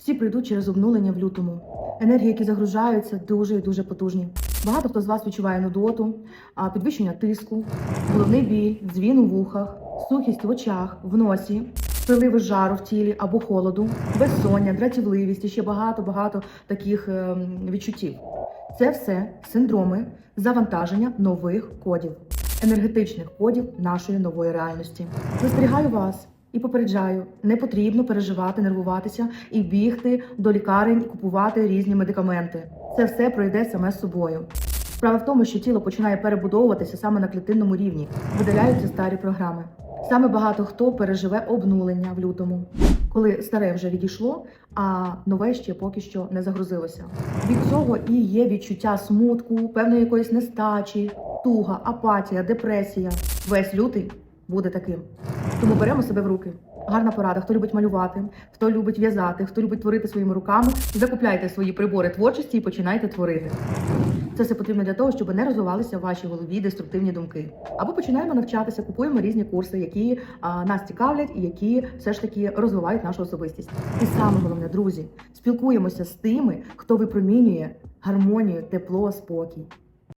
всі прийдуть через обнулення в лютому. Енергії, які загружаються, дуже і дуже потужні. Багато хто з вас відчуває нудоту, підвищення тиску, головний біль, дзвін у вухах, сухість в очах, в носі, приливи жару в тілі або холоду, безсоння, дратівливість і ще багато багато таких ем, відчуттів. Це все синдроми завантаження нових кодів, енергетичних кодів нашої нової реальності. Застерігаю вас і попереджаю, не потрібно переживати, нервуватися і бігти до лікарень і купувати різні медикаменти. Це все пройде саме з собою. Справа в тому, що тіло починає перебудовуватися саме на клітинному рівні, видаляються старі програми. Саме багато хто переживе обнулення в лютому, коли старе вже відійшло, а нове ще поки що не загрузилося. Від цього і є відчуття смутку, певної якоїсь нестачі, туга, апатія, депресія. Весь лютий буде таким. Тому беремо себе в руки. Гарна порада. Хто любить малювати, хто любить в'язати, хто любить творити своїми руками, закупляйте свої прибори творчості і починайте творити. Це все потрібно для того, щоб не розвивалися в вашій голові деструктивні думки. Або починаємо навчатися, купуємо різні курси, які а, нас цікавлять і які все ж таки розвивають нашу особистість. І саме головне, друзі, спілкуємося з тими, хто випромінює гармонію, тепло, спокій.